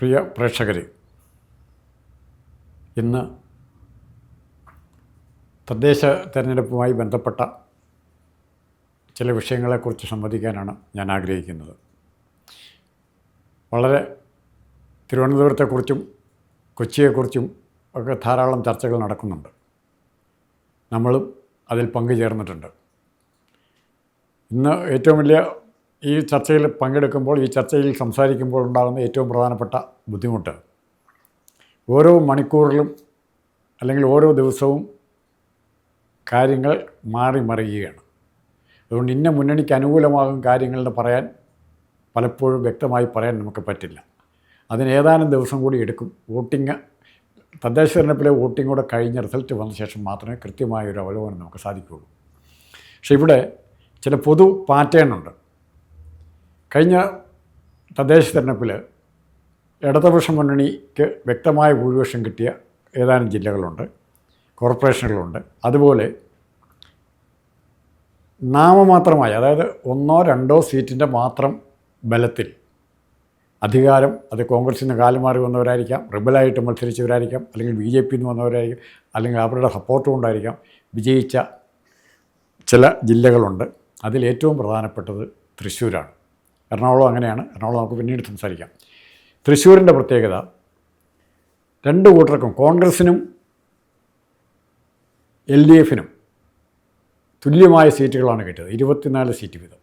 പ്രിയ പ്രേക്ഷകരെ ഇന്ന് തദ്ദേശ തിരഞ്ഞെടുപ്പുമായി ബന്ധപ്പെട്ട ചില വിഷയങ്ങളെക്കുറിച്ച് സംവദിക്കാനാണ് ഞാൻ ആഗ്രഹിക്കുന്നത്. വളരെ തിരുവനന്തപുരത്തെക്കുറിച്ചും കൊച്ചിയെക്കുറിച്ചും ഒക്കെ ധാരാളം ചർച്ചകൾ നടക്കുന്നുണ്ട്. നമ്മളും അതിൽ പങ്കുചേർന്നിട്ടുണ്ട്. ഇന്ന് ഏറ്റവും വലിയ ഈ ചർച്ചയിൽ പങ്കെടുക്കുമ്പോൾ ഈ ചർച്ചയിൽ സംസാരിക്കുമ്പോൾ ഉണ്ടാകുന്ന ഏറ്റവും പ്രധാനപ്പെട്ട ബുദ്ധിമുട്ട്. ഓരോ മണിക്കൂറിലും അല്ലെങ്കിൽ ഓരോ ദിവസവും കാര്യങ്ങൾ മാറി മറിയുകയാണ്. അതുകൊണ്ട് ഇന്ന മുന്നണിക്ക് അനുകൂലമാകും കാര്യങ്ങളെന്ന് പറയാൻ പലപ്പോഴും വ്യക്തമായി പറയാൻ നമുക്ക് പറ്റില്ല. അതിന് ഏതാനും ദിവസം കൂടി എടുക്കും. വോട്ടിങ് തദ്ദേശ തെരഞ്ഞെടുപ്പിലെ വോട്ടിംഗ് കൂടെ കഴിഞ്ഞ റിസൾട്ട് വന്ന ശേഷം മാത്രമേ കൃത്യമായ ഒരു അവലോകനം നമുക്ക് സാധിക്കുകയുള്ളൂ. പക്ഷേ ഇവിടെ ചില പൊതു പാറ്റേൺ ഉണ്ട്. കഴിഞ്ഞ തദ്ദേശ തെരഞ്ഞെടുപ്പിൽ ഇടതുപക്ഷ മുന്നണിക്ക് വ്യക്തമായ ഭൂരിപക്ഷം കിട്ടിയ ഏതാനും ജില്ലകളുണ്ട് കോർപ്പറേഷനുകളുണ്ട്. അതുപോലെ നാമമാത്രമായ അതായത് ഒന്നോ രണ്ടോ സീറ്റിന്റെ മാത്രം ബലത്തിൽ അധികാരം അത് കോൺഗ്രസിൽ നിന്ന് കാലുമാറി വന്നവരായിരിക്കാം റിബലായിട്ട് മത്സരിച്ചവരായിരിക്കാം അല്ലെങ്കിൽ ബി ജെ പിയിൽ നിന്ന് വന്നവരായിരിക്കും അല്ലെങ്കിൽ അവരുടെ സപ്പോർട്ട് കൊണ്ടായിരിക്കാം വിജയിച്ച ചില ജില്ലകളുണ്ട്. അതിൽ ഏറ്റവും പ്രധാനപ്പെട്ടത് തൃശ്ശൂരാണ്. എറണാകുളം അങ്ങനെയാണ്. എറണാകുളം നമുക്ക് പിന്നീട് സംസാരിക്കാം. തൃശ്ശൂരിന്റെ പ്രത്യേകത രണ്ട് കൂട്ടർക്കും കോൺഗ്രസിനും എൽ ഡി എഫിനും തുല്യമായ സീറ്റുകളാണ് കിട്ടിയത്. ഇരുപത്തിനാല് സീറ്റ് വീതം.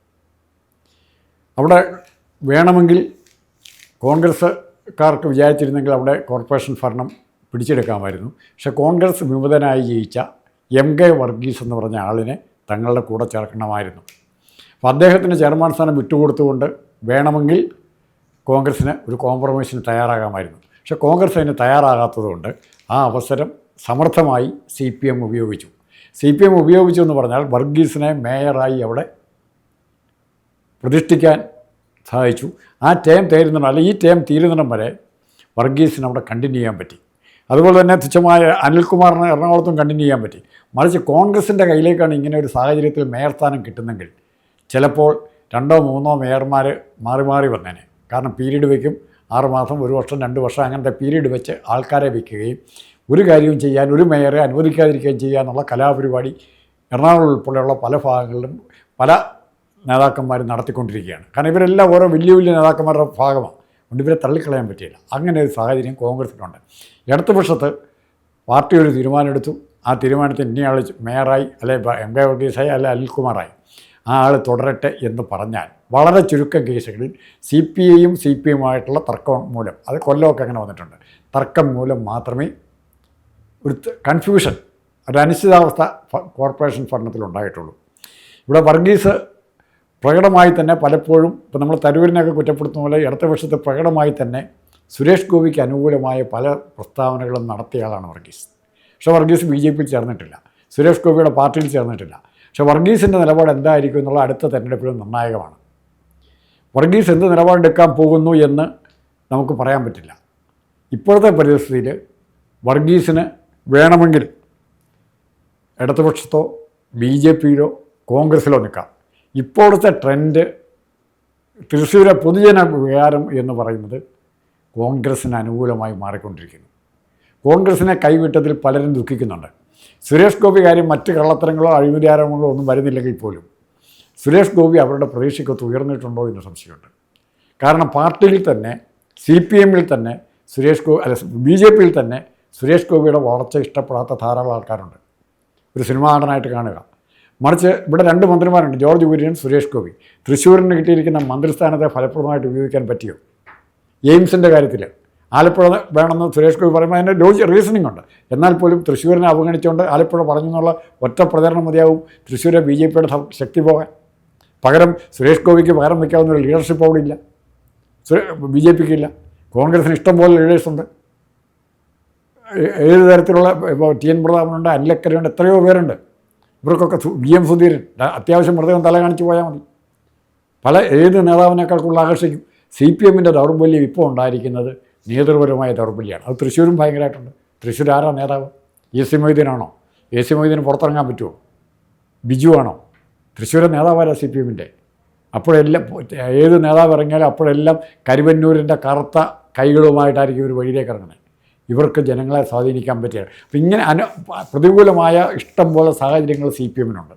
അവിടെ വേണമെങ്കിൽ കോൺഗ്രസ്സുകാർക്ക് വിചാരിച്ചിരുന്നെങ്കിൽ അവിടെ കോർപ്പറേഷൻ ഭരണം പിടിച്ചെടുക്കാമായിരുന്നു. പക്ഷേ കോൺഗ്രസ് വിമതനായി ജയിച്ച എം കെ വർഗീസ് എന്ന് പറഞ്ഞ ആളിനെ തങ്ങളുടെ കൂടെ ചേർക്കണമായിരുന്നു. അപ്പോൾ അദ്ദേഹത്തിന് ചെയർമാൻ സ്ഥാനം വിട്ടുകൊടുത്തുകൊണ്ട് വേണമെങ്കിൽ കോൺഗ്രസ്സിന് ഒരു കോംപ്രമൈസിന് തയ്യാറാകാമായിരുന്നു. പക്ഷേ കോൺഗ്രസ് അതിന് തയ്യാറാകാത്തതുകൊണ്ട് ആ അവസരം സമർത്ഥമായി സി പി എം ഉപയോഗിച്ചു. സി പി എം ഉപയോഗിച്ചു എന്ന് പറഞ്ഞാൽ വർഗീസിനെ മേയറായി അവിടെ പ്രതിഷ്ഠിക്കാൻ സഹായിച്ചു. ആ ടേം തീരുന്നിടം അല്ലെങ്കിൽ ഈ ടേം തീരുന്നിടം വരെ വർഗീസിന് അവിടെ കണ്ടിന്യൂ ചെയ്യാൻ പറ്റി. അതുപോലെ തന്നെ തുച്ഛമായ അനിൽകുമാറിന് എറണാകുളത്തും കണ്ടിന്യൂ ചെയ്യാൻ പറ്റി. മറിച്ച് കോൺഗ്രസിന്റെ കയ്യിലേക്കാണ് ഇങ്ങനെ ഒരു സാഹചര്യത്തിൽ മേയർ സ്ഥാനം കിട്ടുന്നെങ്കിൽ ചിലപ്പോൾ രണ്ടോ മൂന്നോ മേയർമാർ മാറി മാറി വന്നേനെ. കാരണം പീരീഡ് വയ്ക്കും ആറ് മാസം ഒരു വർഷം രണ്ട് വർഷം അങ്ങനത്തെ പീരീഡ് വെച്ച് ആൾക്കാരെ വയ്ക്കുകയും ഒരു കാര്യവും ചെയ്യാൻ ഒരു മേയറെ അനുവദിക്കാതിരിക്കുകയും ചെയ്യുക എന്നുള്ള കലാപരിപാടി എറണാകുളം ഉൾപ്പെടെയുള്ള പല ഭാഗങ്ങളിലും പല നേതാക്കന്മാരും നടത്തിക്കൊണ്ടിരിക്കുകയാണ്. കാരണം ഇവരെല്ലാം ഓരോ വലിയ വലിയ നേതാക്കന്മാരുടെ ഭാഗമാണ്. അതുകൊണ്ട് ഇവരെ തള്ളിക്കളയാൻ പറ്റിയില്ല. അങ്ങനെ ഒരു സാഹചര്യം കോൺഗ്രസിനുണ്ട്. ഇടതുപക്ഷത്ത് പാർട്ടി ഒരു തീരുമാനമെടുത്തു. ആ തീരുമാനത്തിൽ ഇന്നയാൾ മേയറായി അല്ലെ എം കെ വർഗീസായി അല്ലെ അനിൽകുമാറായി. ആ ആൾ തുടരട്ടെ എന്ന് പറഞ്ഞാൽ വളരെ ചുരുക്കം കേസുകളിൽ സി പി ഐയും സി പി എമ്മുമായിട്ടുള്ള തർക്കം മൂലം അത് കൊല്ലമൊക്കെ അങ്ങനെ വന്നിട്ടുണ്ട് തർക്കം മൂലം മാത്രമേ ഒരു കൺഫ്യൂഷൻ ഒരു അനിശ്ചിതാവസ്ഥ കോർപ്പറേഷൻ ഭരണത്തിൽ ഉണ്ടായിട്ടുള്ളൂ. ഇവിടെ വർഗീസ് പ്രകടമായി തന്നെ പലപ്പോഴും ഇപ്പോൾ നമ്മൾ തരൂരിനെയൊക്കെ കുറ്റപ്പെടുത്തുന്ന പോലെ ഇടതുപക്ഷത്ത് പ്രകടമായി തന്നെ സുരേഷ് ഗോപിക്ക് അനുകൂലമായ പല പ്രസ്താവനകളും നടത്തിയ ആളാണ് വർഗീസ്. പക്ഷേ വർഗീസ് ബി ജെ പിയിൽ ചേർന്നിട്ടില്ല സുരേഷ് ഗോപിയുടെ പാർട്ടിയിൽ ചേർന്നിട്ടില്ല. പക്ഷേ വർഗീസിന്റെ നിലപാട് എന്തായിരിക്കും എന്നുള്ള അടുത്ത തെരഞ്ഞെടുപ്പിലും നിർണായകമാണ്. വർഗീസ് എന്ത് നിലപാടെടുക്കാൻ പോകുന്നു എന്ന് നമുക്ക് പറയാൻ പറ്റില്ല. ഇപ്പോഴത്തെ പരിസ്ഥിതിയിൽ വർഗീസിന് വേണമെങ്കിൽ ഇടതുപക്ഷത്തോ ബി ജെ പിയിലോ കോൺഗ്രസ്സിലോ നിൽക്കാം. ഇപ്പോഴത്തെ ട്രെൻഡ് തൃശ്ശൂരെ പൊതുജന വികാരം എന്ന് പറയുന്നത് കോൺഗ്രസ്സിന് അനുകൂലമായി മാറിക്കൊണ്ടിരിക്കുന്നു. കോൺഗ്രസിനെ കൈവിട്ടതിൽ പലരും ദുഃഖിക്കുന്നുണ്ട്. സുരേഷ് ഗോപി കാര്യം മറ്റ് കള്ളത്തരങ്ങളോ അഴിമതി ആരോപണങ്ങളോ ഒന്നും വരുന്നില്ലെങ്കിൽ പോലും സുരേഷ് ഗോപി അവരുടെ പ്രതീക്ഷയ്ക്കൊത്ത് ഉയർന്നിട്ടുണ്ടോ എന്ന് സംശയമുണ്ട്. കാരണം പാർട്ടിയിൽ തന്നെ സി പി എമ്മിൽ തന്നെ സുരേഷ് ഗോപി അല്ല ബി ജെ പിയിൽ തന്നെ സുരേഷ് ഗോപിയുടെ വളർച്ച ഇഷ്ടപ്പെടാത്ത ധാരാളം ആൾക്കാരുണ്ട്. ഒരു സിനിമാ നടനായിട്ട് കാണുക. മറിച്ച് ഇവിടെ രണ്ട് മന്ത്രിമാരുണ്ട് ജോർജ് കുര്യൻ സുരേഷ് ഗോപി. തൃശ്ശൂരിന് കിട്ടിയിരിക്കുന്ന മന്ത്രിസ്ഥാനത്തെ ഫലപ്രദമായിട്ട് ഉപയോഗിക്കാൻ പറ്റിയോ? എയിംസിന്റെ കാര്യത്തിൽ ആലപ്പുഴ വേണമെന്ന് സുരേഷ് ഗോപി പറയുമ്പോൾ അതിന്റെ ലോജി റീസണിംഗ് ഉണ്ട്. എന്നാൽ പോലും തൃശ്ശൂരിനെ അവഗണിച്ചുകൊണ്ട് ആലപ്പുഴ പറഞ്ഞു എന്നുള്ള ഒറ്റ പ്രചരണം മതിയാവും തൃശ്ശൂരെ ബി ജെ പിയുടെ ശക്തി പോകാൻ. പകരം സുരേഷ് ഗോപിക്ക് പകരം വയ്ക്കാവുന്ന ഒരു ലീഡർഷിപ്പ് അവിടെ ഇല്ല. ബി ജെ പിക്ക് ഇല്ല. കോൺഗ്രസിന് ഇഷ്ടംപോലെ ലീഡേഴ്സ് ഉണ്ട്. ഏത് തരത്തിലുള്ള ഇപ്പോൾ ടി എൻ പ്രതാപനുണ്ട് അനിലക്കരയുണ്ട് എത്രയോ പേരുണ്ട്. ഇവർക്കൊക്കെ വി എം സുധീരൻ അത്യാവശ്യം മൃതകം തല കാണിച്ച് പോയാൽ മതി. പല ഏത് നേതാവിനേക്കാൾ കൂടുതൽ ആകർഷിക്കും. സി പി എമ്മിന്റെ ദൗർബല്യം ഇപ്പോൾ ഉണ്ടായിരിക്കുന്നത് നേതൃപരമായ ദൗർബല്യമാണ് അത് തൃശ്ശൂരും ഭയങ്കരമായിട്ടുണ്ട് തൃശ്ശൂർ ആരാ നേതാവ്? എ സി മൊയ്തീനാണോ? എ സി മൊയ്തീന് പുറത്തിറങ്ങാൻ പറ്റുമോ? ബിജു ആണോ? തൃശ്ശൂരെ നേതാവാരാ സി പി എമ്മിന്റെ? അപ്പോഴെല്ലാം ഏത് നേതാവ് ഇറങ്ങിയാലും അപ്പോഴെല്ലാം കരുവന്നൂരിന്റെ കറുത്ത കൈകളുമായിട്ടായിരിക്കും ഇവർ വഴിയിലേക്ക് ഇറങ്ങുന്നത്. ഇവർക്ക് ജനങ്ങളെ സ്വാധീനിക്കാൻ പറ്റിയ അപ്പം ഇങ്ങനെ അനു പ്രതികൂലമായ ഇഷ്ടം പോലെ സാഹചര്യങ്ങൾ സി പി എമ്മിനുണ്ട്.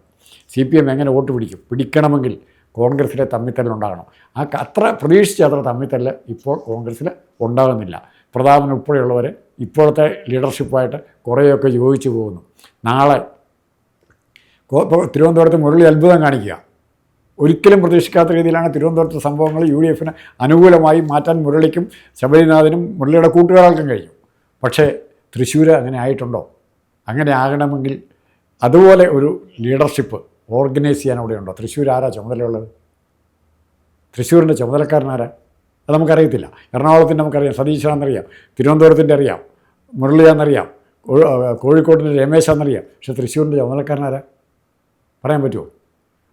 സി പി എം എങ്ങനെ വോട്ട് പിടിക്കും? പിടിക്കണമെങ്കിൽ കോൺഗ്രസിലെ തമ്മിത്തല്ലുണ്ടാകണം. ആ അത്ര പ്രതീക്ഷിച്ച അത്ര തമ്മിത്തല്ല് ഇപ്പോൾ കോൺഗ്രസ്സിൽ ഉണ്ടാകുന്നില്ല. പ്രതാപൻ ഉൾപ്പെടെയുള്ളവർ ഇപ്പോഴത്തെ ലീഡർഷിപ്പായിട്ട് കുറേയൊക്കെ യോജിച്ചു പോകുന്നു. നാളെ തിരുവനന്തപുരത്ത് മുരളി അത്ഭുതം കാണിക്കുക. ഒരിക്കലും പ്രതീക്ഷിക്കാത്ത രീതിയിലാണ് തിരുവനന്തപുരത്തെ സംഭവങ്ങൾ യു ഡി എഫിന് അനുകൂലമായി മാറ്റാൻ മുരളിക്കും ശബരിനാഥനും മുരളിയുടെ കൂട്ടുകാർക്കും കഴിയും. പക്ഷേ തൃശ്ശൂർ അങ്ങനെ ആയിട്ടുണ്ടോ? അങ്ങനെ ആകണമെങ്കിൽ അതുപോലെ ഒരു ലീഡർഷിപ്പ് ഓർഗനൈസ് ചെയ്യാൻ അവിടെ ഉണ്ടോ? തൃശ്ശൂർ ആരാ ചുമതലയുള്ളത്? തൃശ്ശൂരിന്റെ ചുമതലക്കാരനാരാ? അത് നമുക്കറിയത്തില്ല. എറണാകുളത്തിന്റെ നമുക്കറിയാം സതീശാന്നറിയാം തിരുവനന്തപുരത്തിന്റെ അറിയാം മുരളിയാന്നറിയാം കോഴിക്കോടിന്റെ രമേശാന്നറിയാം പക്ഷേ തൃശ്ശൂരിന്റെ ചുമതലക്കാരനാരാ? പറയാൻ പറ്റുമോ?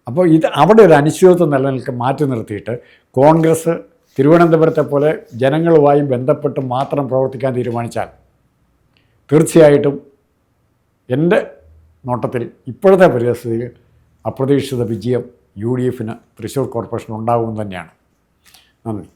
അപ്പോൾ ഇത് അവിടെ ഒരു അനിശ്ചിതത്വം നിലനിൽക്ക് മാറ്റി നിർത്തിയിട്ട് കോൺഗ്രസ് തിരുവനന്തപുരത്തെ പോലെ ജനങ്ങളുമായും ബന്ധപ്പെട്ട് മാത്രം പ്രവർത്തിക്കാൻ തീരുമാനിച്ചാൽ തീർച്ചയായിട്ടും എന്റെ നോട്ടത്തിൽ ഇപ്പോഴത്തെ പരിസ്ഥിതിയിൽ അപ്രതീക്ഷിത വിജയം യു ഡി എഫിന് തൃശ്ശൂർ കോർപ്പറേഷൻ ഉണ്ടാകുമെന്ന് തന്നെയാണ്. നന്ദി.